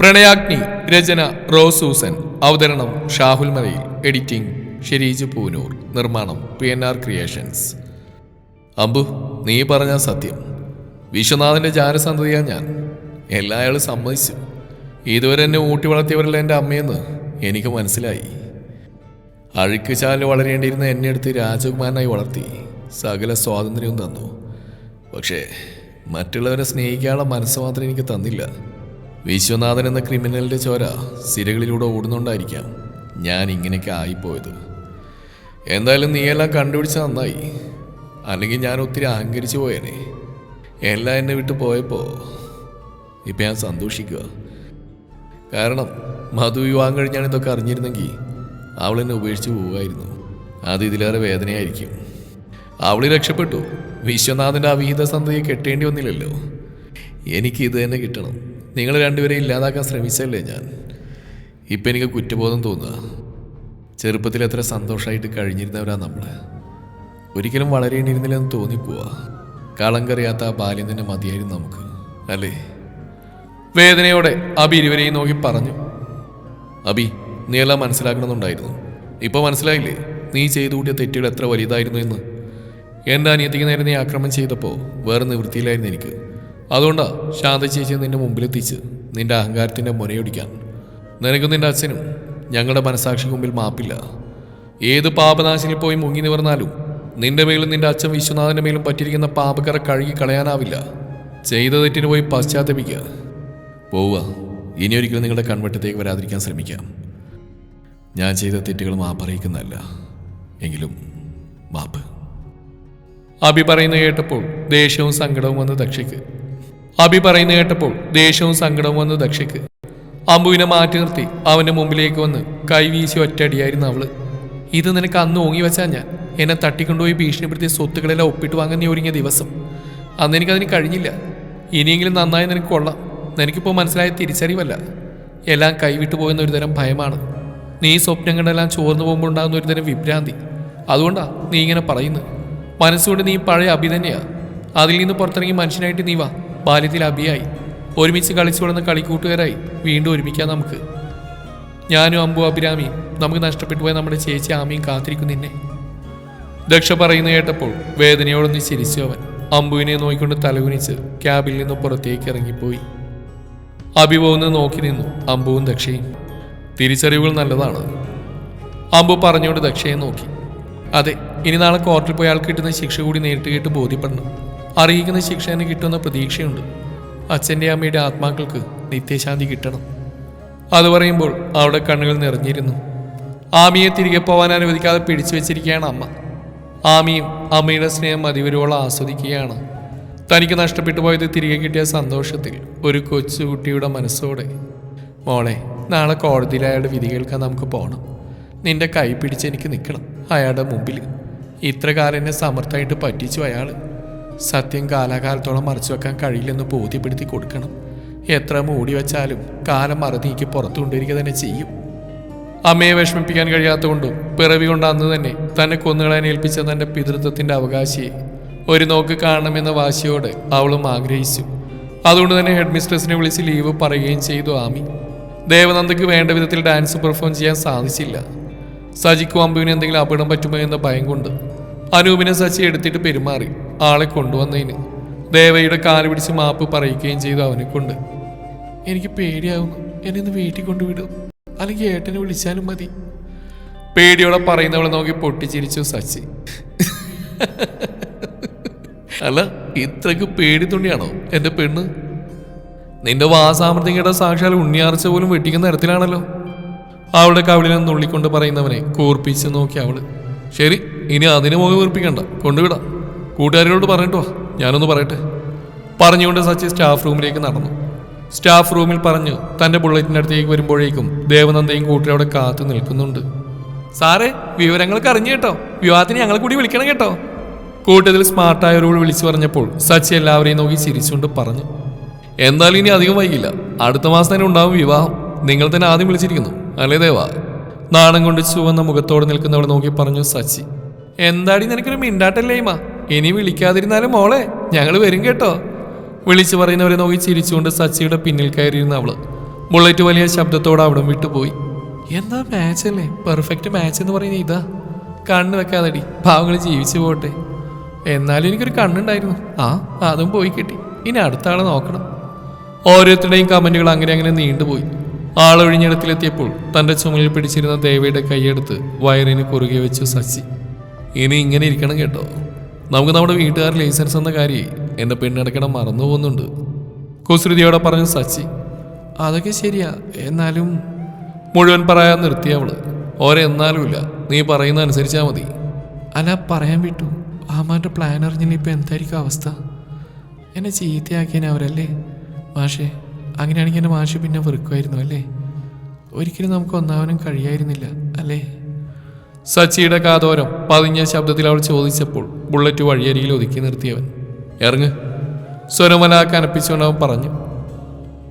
പ്രണയാഗ്നി രചന റോസൂസൻ Susan. അവതരണം Shahul Malayil. Editing Shereej Poonoor. നിർമ്മാണം P N R creations. Ambu നീ പറഞ്ഞ സത്യം. വിശ്വനാഥന്റെ ജാരസന്തതിയാ ഞാൻ. എല്ലാ അയാളും സമ്മതിച്ചു. ഇതുവരെ എന്നെ ഊട്ടി വളർത്തിയവരല്ല എന്റെ അമ്മയെന്ന് എനിക്ക് മനസ്സിലായി. അഴുക്ക് ചാലിൽ വളരേണ്ടിയിരുന്ന എന്നെ എടുത്ത് രാജകുമാരനായി വളർത്തി. സകല സ്വാതന്ത്ര്യവും തന്നു. പക്ഷേ മറ്റുള്ളവരെ സ്നേഹിക്കാനുള്ള മനസ്സ് മാത്രം എനിക്ക് തന്നില്ല. വിശ്വനാഥൻ എന്ന ക്രിമിനലിന്റെ ചോര സിരകളിലൂടെ ഓടുന്നുണ്ടായിരിക്കാം ഞാൻ ഇങ്ങനെയൊക്കെ ആയിപ്പോയത്. എന്തായാലും നീയെല്ലാം കണ്ടുപിടിച്ച നന്നായി. അല്ലെങ്കിൽ ഞാൻ ഒത്തിരി അഹങ്കരിച്ചു പോയേനെ. എല്ലാം എന്നെ വിട്ടു പോയപ്പോൾ ഇപ്പം ഞാൻ സന്തോഷിക്കുക. കാരണം മധു വിവാഹം കഴിഞ്ഞാണ് ഇതൊക്കെ അറിഞ്ഞിരുന്നെങ്കിൽ അവൾ എന്നെ ഉപേക്ഷിച്ച് പോവുമായിരുന്നു. അത് ഇതിലേറെ വേദനയായിരിക്കും. അവൾ രക്ഷപ്പെട്ടു. വിശ്വനാഥന്റെ അവിഹിത സന്തതിയെ കെട്ടേണ്ടി വന്നില്ലല്ലോ. എനിക്ക് ഇത് തന്നെ കിട്ടണം. നിങ്ങൾ രണ്ടുപേരെ ഇല്ലാതാക്കാൻ ശ്രമിച്ചല്ലേ ഞാൻ? ഇപ്പം എനിക്ക് കുറ്റബോധം തോന്നുക. ചെറുപ്പത്തിൽ എത്ര സന്തോഷമായിട്ട് കഴിഞ്ഞിരുന്നവരാ നമ്മൾ ഒരിക്കലും വളരേണ്ടിയിരുന്നില്ലെന്ന് തോന്നിപ്പോവാ. കളങ്കറിയാത്ത ആ ബാല്യം തന്നെ മതിയായിരുന്നു നമുക്ക് അല്ലേ? വേദനയോടെ അബി ഇരുവരെയും നോക്കി പറഞ്ഞു. അബി നീ എല്ലാം മനസ്സിലാക്കണമെന്നുണ്ടായിരുന്നു. ഇപ്പോൾ മനസ്സിലായില്ലേ? നീ ചെയ്തു കൂട്ടിയ തെറ്റുകൾ എത്ര വലുതായിരുന്നു എന്ന്. എന്റെ അനിയത്തിക്ക് നേരെ നീ ആക്രമണം ചെയ്തപ്പോൾ വേറെ നിവൃത്തിയിലായിരുന്നു എനിക്ക്. അതുകൊണ്ടാ ശാന്ത ചേച്ചി നിന്റെ മുമ്പിലെത്തിച്ച് നിന്റെ അഹങ്കാരത്തിന്റെ മുനയൊടിക്കാൻ. നിനക്കും നിന്റെ അച്ഛനും ഞങ്ങളുടെ മനസാക്ഷിക്ക് മുമ്പിൽ മാപ്പില്ല. ഏത് പാപനാശിനി പോയി മുങ്ങി നിവർന്നാലും നിന്റെ മേലും നിന്റെ അച്ഛൻ വിശ്വനാഥന്റെ മേലും പറ്റിയിരിക്കുന്ന പാപക്കറ കഴുകി കളയാനാവില്ല. ചെയ്ത തെറ്റിന് പോയി പശ്ചാത്തപിക്കുക പോവുക ഇനി ഒരിക്കലും നിങ്ങളുടെ കൺവെട്ടത്തേക്ക് വരാതിരിക്കാൻ ശ്രമിക്കാം. ഞാൻ ചെയ്ത തെറ്റുകൾ മാപ്പറിയിക്കുന്നതല്ല. എങ്കിലും മാപ്പ്. അഭി പറയുന്ന കേട്ടപ്പോൾ ദേഷ്യവും സങ്കടവും വന്ന് ദക്ഷയ്ക്ക് അഭി പറയുന്ന കേട്ടപ്പോൾ ദേഷ്യവും സങ്കടവും വന്ന് ദക്ഷയ്ക്ക്. അമ്പുവിനെ മാറ്റി നിർത്തി അവന്റെ മുമ്പിലേക്ക് വന്ന് കൈവീശി ഒറ്റയടിയായിരുന്നു അവൾ. ഇത് നിനക്ക് അന്ന് ഓങ്ങി വെച്ചാൽ ഞാൻ. എന്നെ തട്ടിക്കൊണ്ടുപോയി ഭീഷണിപ്പെടുത്തിയ സ്വത്തുക്കളെല്ലാം ഒപ്പിട്ട് വാങ്ങാൻ നീ ഒരുങ്ങിയ ദിവസം. അന്ന് എനിക്കതിന് കഴിഞ്ഞില്ല. ഇനിയെങ്കിലും നന്നായി നിനക്ക് കൊള്ളാം. നിനക്കിപ്പോൾ മനസ്സിലായ തിരിച്ചറിവല്ല. എല്ലാം കൈവിട്ടു പോയെന്ന ഒരു തരം ഭയമാണ്. നീ സ്വപ്നം കണ്ടെല്ലാം ചോർന്നു പോകുമ്പോൾ ഉണ്ടാകുന്ന ഒരു തരം വിഭ്രാന്തി. അതുകൊണ്ടാ നീ ഇങ്ങനെ പറയുന്നത്. മനസ്സുകൊണ്ട് നീ പഴയ അഭി തന്നെയാ. അതിൽ നിന്ന് പുറത്തിറങ്ങി മനുഷ്യനായിട്ട് നീ വാ. ബാല്യത്തിൽ അഭിയായി ഒരുമിച്ച് കളിച്ചു വളർന്ന കളിക്കൂട്ടുകാരായി വീണ്ടും ഒരുമിക്കാം നമുക്ക്. ഞാനും അമ്പു അഭിരാമിയും നമുക്ക് നഷ്ടപ്പെട്ടു പോയ നമ്മുടെ ചേച്ചി ആമിയും കാത്തിരിക്കുന്നു നിന്നെ. ദക്ഷ പറയുന്ന കേട്ടപ്പോൾ വേദനയോടൊന്ന് ചിരിച്ചു അവൻ. അമ്പുവിനെ നോക്കിക്കൊണ്ട് തലകുനിച്ച് ക്യാബിൽ നിന്ന് പുറത്തേക്ക് ഇറങ്ങിപ്പോയി. പോകുന്നത് നോക്കി നിന്നു അമ്പുവും ദക്ഷയും. തിരിച്ചറിവുകൾ നല്ലതാണ്. അമ്പു പറഞ്ഞുകൊണ്ട് ദക്ഷയെ നോക്കി. അതെ ഇനി നാളെ കോർട്ടിൽ പോയി കിട്ടുന്ന ശിക്ഷ കൂടി നേരിട്ട് കേട്ട് ബോധ്യപ്പെടണം. അറിയിക്കുന്ന ശിക്ഷ കിട്ടുന്ന കിട്ടുമെന്ന പ്രതീക്ഷയുണ്ട്. അച്ഛന്റെ അമ്മയുടെ ആത്മാക്കൾക്ക് നിത്യശാന്തി കിട്ടണം. അത് പറയുമ്പോൾ അവിടെ കണ്ണുകൾ നിറഞ്ഞിരുന്നു. ആമിയെ തിരികെ പോവാൻ അനുവദിക്കാതെ പിടിച്ചു വെച്ചിരിക്കുകയാണ് അമ്മ. ആമിയും അമ്മയുടെ സ്നേഹം അതിവരോളം ആസ്വദിക്കുകയാണ്. തനിക്ക് നഷ്ടപ്പെട്ടു പോയത് തിരികെ കിട്ടിയ സന്തോഷത്തിൽ ഒരു കൊച്ചുകുട്ടിയുടെ മനസ്സോടെ. മോളെ നാളെ കോടതിയിൽ അയാളുടെ വിധി കേൾക്കാൻ നമുക്ക് പോകണം നിന്റെ കൈ പിടിച്ച് എനിക്ക് നിൽക്കണം അയാളുടെ മുമ്പിൽ. ഇത്രകാലം എന്നെ സമർത്ഥമായിട്ട് പറ്റിച്ചു അയാൾ സത്യം കാലാകാലത്തോളം മറച്ചു വെക്കാൻ കഴിയില്ലെന്ന് ബോധ്യപ്പെടുത്തി കൊടുക്കണം. എത്ര മൂടി വെച്ചാലും കാലം മറന്ന് എനിക്ക് പുറത്തു കൊണ്ടിരിക്കുക തന്നെ ചെയ്യും. അമ്മയെ വിഷമിപ്പിക്കാൻ കഴിയാത്തതുകൊണ്ടും പിറവി കൊണ്ട് അന്ന് തന്നെ തന്നെ കൊന്നുകളെ ഏൽപ്പിച്ച തന്റെ പിതൃത്വത്തിന്റെ അവകാശിയെ ഒരു നോക്ക് കാണണമെന്ന വാശിയോടെ അവളും ആഗ്രഹിച്ചു. അതുകൊണ്ട് തന്നെ ഹെഡ് മിസ്ട്രസിനെ വിളിച്ച് ലീവ് പറയുകയും ചെയ്തു ആമി. ദേവനന്ദയ്ക്ക് വേണ്ട വിധത്തിൽ ഡാൻസ് പെർഫോം ചെയ്യാൻ സാധിച്ചില്ല. സജിക്കും അമ്പുവിന് എന്തെങ്കിലും അപകടം പറ്റുമോ എന്ന ഭയം കൊണ്ട് അനൂപിനെ സച്ചി എടുത്തിട്ട് പെരുമാറി. ആളെ കൊണ്ടുവന്നതിന്. ദേവയുടെ കാൽ പിടിച്ച് മാപ്പ് പറയിക്കുകയും ചെയ്തു അവനെ കൊണ്ട് എനിക്ക് പേടിയാവുന്നു. എന്നെ ഒന്ന് വീട്ടിൽ കൊണ്ടുവിടും. അല്ലെങ്കിൽ ഏട്ടനെ വിളിച്ചാലും മതി. പേടിയോടെ പറയുന്നവളെ നോക്കി പൊട്ടിച്ചിരിച്ചു സച്ചി. അല്ല ഇത്രക്ക് പേടി തുണിയാണോ എന്റെ പെണ്ണ്? നിന്റെ വാസാമൃതികയുടെ സാക്ഷാൽ ഉണ്ണിയാർച്ച പോലും വെട്ടിക്കുന്ന തരത്തിലാണല്ലോ. അവളുടെ കവിളിൽ നുള്ളിക്കൊണ്ട് പറയുന്നവനെ കൂർപ്പിച്ച് നോക്കി അവൾ. ശരി ഇനി അതിന് മുഖം വീർപ്പിക്കണ്ട. കൊണ്ടുവിടാം. കൂട്ടുകാരികളോട് പറഞ്ഞിട്ടോ ഞാനൊന്ന് പറയട്ടെ? പറഞ്ഞുകൊണ്ട് സച്ചി സ്റ്റാഫ് റൂമിലേക്ക് നടന്നു. സ്റ്റാഫ് റൂമിൽ പറഞ്ഞു തന്റെ ബുള്ളറ്റിന്റെ അടുത്തേക്ക് വരുമ്പോഴേക്കും ദേവനന്ദയും കൂട്ടി അവിടെ കാത്തു നിൽക്കുന്നുണ്ട്. സാറേ വിവരങ്ങൾക്ക് അറിഞ്ഞു കേട്ടോ. വിവാഹത്തിന് ഞങ്ങളെ കൂടി വിളിക്കണം കേട്ടോ. കൂട്ടത്തിൽ സ്മാർട്ടായവരോട് വിളിച്ചു പറഞ്ഞപ്പോൾ സച്ചി എല്ലാവരെയും നോക്കി ചിരിച്ചുകൊണ്ട് പറഞ്ഞു. എന്തായാലും ഇനി അധികം വൈകില്ല. അടുത്ത മാസം തന്നെ ഉണ്ടാവും വിവാഹം. നിങ്ങൾ തന്നെ ആദ്യം വിളിച്ചിരിക്കുന്നു. അല്ലേ ദേവാ? നാണം കൊണ്ട് ചുവന്ന മുഖത്തോടെ നിൽക്കുന്നവളെ നോക്കി പറഞ്ഞു സച്ചി. എന്താടി നിനക്കൊരു മിണ്ടാട്ടല്ലേ മിണ്ടാട്ടല്ലേമാ ഇനി വിളിക്കാതിരുന്നാലും മോളെ ഞങ്ങൾ വരും കേട്ടോ. വിളിച്ചു പറയുന്നവരെ നോക്കി ചിരിച്ചുകൊണ്ട് സച്ചിയുടെ പിന്നിൽ കയറിയിരുന്ന അവൾ. ബുള്ളറ്റ് വലിയ ശബ്ദത്തോടെ അവിടം വിട്ടുപോയി എന്താ മാച്ച് അല്ലേ? പെർഫെക്റ്റ് മാച്ച് എന്ന് പറയുന്നത് ഇതാ. കണ്ണ് വെക്കാതടി പാവങ്ങൾ ജീവിച്ചു പോട്ടെ. എന്നാലും എനിക്കൊരു കണ്ണുണ്ടായിരുന്നു. ആ അതും പോയി കിട്ടി. ഇനി അടുത്ത ആളെ നോക്കണം. ഓരോരുത്തരുടെയും കമന്റുകൾ അങ്ങനെ അങ്ങനെ നീണ്ടുപോയി. ആളൊഴിഞ്ഞിടത്തിലെത്തിയപ്പോൾ തന്റെ ചുമലിൽ പിടിച്ചിരുന്ന ദേവയുടെ കൈയെടുത്ത് വയറിന് കുറുകെ വെച്ചു സച്ചി. ഇനി ഇങ്ങനെ ഇരിക്കണം കേട്ടോ. നമുക്ക് നമ്മുടെ വീട്ടുകാർ ലൈസൻസ് എന്ന കാര്യം എന്റെ പെണ്ണടക്കണം മറന്നു പോകുന്നുണ്ട്. കുസൃതിയോടെ പറഞ്ഞു സച്ചി അതൊക്കെ ശരിയാ. എന്നാലും മുഴുവൻ പറയാൻ നിർത്തി അവൾ. ഓരെന്നാലും ഇല്ല നീ പറയുന്ന അനുസരിച്ചാ മതി. അല്ല പറയാൻ വിട്ടു. ആമാന്റെ പ്ലാൻ അറിഞ്ഞില്ല ഇപ്പൊ എന്തായിരിക്കും അവസ്ഥ? എന്നെ ചീത്തയാക്കിയനെ അവരല്ലേ? മാഷെ അങ്ങനെയാണെങ്കിൽ എന്റെ മാഷ് പിന്നെ വെറുക്കുമായിരുന്നു അല്ലേ? ഒരിക്കലും നമുക്ക് ഒന്നാവനും കഴിയായിരുന്നില്ല അല്ലേ? സച്ചിയുടെ കാതോരം പതിഞ്ഞ ശബ്ദത്തിൽ അവൾ ചോദിച്ചപ്പോൾ ബുള്ളറ്റ് വഴിയരിയിൽ ഒതുക്കി നിർത്തിയവൻ. ഇറങ്ങ്. സ്വരമല കനപ്പിച്ചുകൊണ്ട് അവൻ പറഞ്ഞു.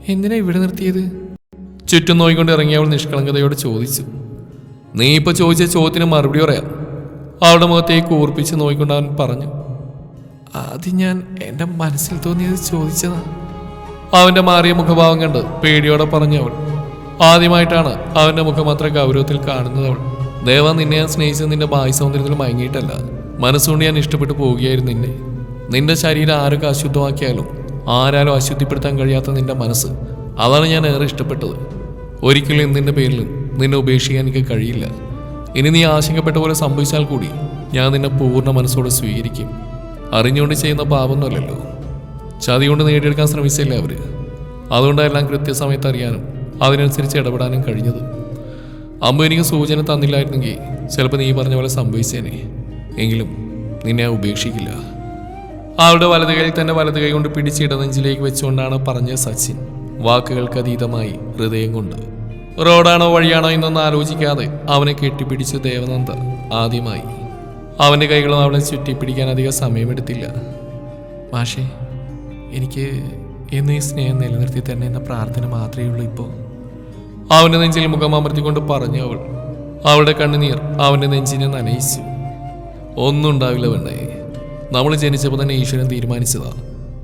എന്തിനാ ഇവിടെ നിർത്തിയത്? ചുറ്റും നോയിക്കൊണ്ട് ഇറങ്ങി അവൾ നിഷ്കളങ്കതയോട് ചോദിച്ചു. നീ ഇപ്പൊ ചോദിച്ച ചോദ്യത്തിന് മറുപടി പറയാം. അവളുടെ മുഖത്തേക്ക് കൂർപ്പിച്ച് നോയിക്കൊണ്ട് അവൻ പറഞ്ഞു. അത് ഞാൻ എന്റെ മനസ്സിൽ തോന്നിയത് ചോദിച്ചതാ. അവന്റെ മാറിയ മുഖഭാവം കണ്ട് പേടിയോടെ പറഞ്ഞു അവൾ ആദ്യമായിട്ടാണ് അവന്റെ മുഖം അത്ര ഗൗരവത്തിൽ കാണുന്നത് അവൾ. ദേവ നിന്നെ ഞാൻ സ്നേഹിച്ചത് നിന്റെ ബാഹ്യ സൗന്ദര്യത്തിൽ മയങ്ങിയിട്ടല്ല. മനസ്സുകൊണ്ട് ഞാൻ ഇഷ്ടപ്പെട്ടു പോവുകയായിരുന്നു നിന്നെ. നിന്റെ ശരീരം ആരൊക്കെ അശുദ്ധമാക്കിയാലും ആരാലും അശുദ്ധിപ്പെടുത്താൻ കഴിയാത്ത നിന്റെ മനസ്സ്. അതാണ് ഞാൻ ഏറെ ഇഷ്ടപ്പെട്ടത്. ഒരിക്കലും എന്തിന്റെ പേരിൽ നിന്നെ ഉപേക്ഷിക്കാൻ എനിക്ക് കഴിയില്ല. ഇനി നീ ആശങ്കപ്പെട്ട പോലെ സംഭവിച്ചാൽ കൂടി ഞാൻ നിന്നെ പൂർണ മനസ്സോടെ സ്വീകരിക്കും. അറിഞ്ഞുകൊണ്ട് ചെയ്യുന്ന പാപമൊന്നുമല്ലല്ലോ. ചതി കൊണ്ട് നേടിയെടുക്കാൻ ശ്രമിച്ചില്ല അവർ അതുകൊണ്ടെല്ലാം കൃത്യസമയത്ത് അറിയാനും അതിനനുസരിച്ച് ഇടപെടാനും കഴിഞ്ഞത്. അമ്മ എനിക്ക് സൂചന തന്നില്ലായിരുന്നെങ്കിൽ ചിലപ്പോൾ നീ പറഞ്ഞ പോലെ സംഭവിച്ചേനെ. എങ്കിലും നിന്നെ ഉപേക്ഷിക്കില്ല. അവളുടെ വലത് കൈയിൽ തന്നെ വലത് കൈ കൊണ്ട് പിടിച്ച് ഇടനെഞ്ചിലേക്ക് വെച്ചുകൊണ്ടാണ് പറഞ്ഞ സച്ചിൻ. വാക്കുകൾക്ക് അതീതമായി ഹൃദയം കൊണ്ട്. റോഡാണോ വഴിയാണോ എന്നൊന്നും ആലോചിക്കാതെ അവനെ കെട്ടിപ്പിടിച്ച് ദേവനന്ദ ആദ്യമായി. അവന്റെ കൈകളും അവളെ ചുറ്റിപ്പിടിക്കാൻ അധികം സമയമെടുത്തില്ല. മാഷേ എനിക്ക് എന്നീ സ്നേഹം നിലനിർത്തി തന്നെ എന്ന പ്രാർത്ഥന മാത്രമേ ഉള്ളൂ ഇപ്പോൾ. അവന്റെ നെഞ്ചിൽ മുഖം അമർത്തിക്കൊണ്ട് പറഞ്ഞു അവൾ. അവളുടെ കണ്ണുനീർ അവന്റെ നെഞ്ചിനെ നനയിച്ചു. ഒന്നും ഉണ്ടാവില്ല വേണ്ടേ നമ്മൾ ജനിച്ചപ്പോൾ തന്നെ ഈശ്വരൻ തീരുമാനിച്ചതാണ്.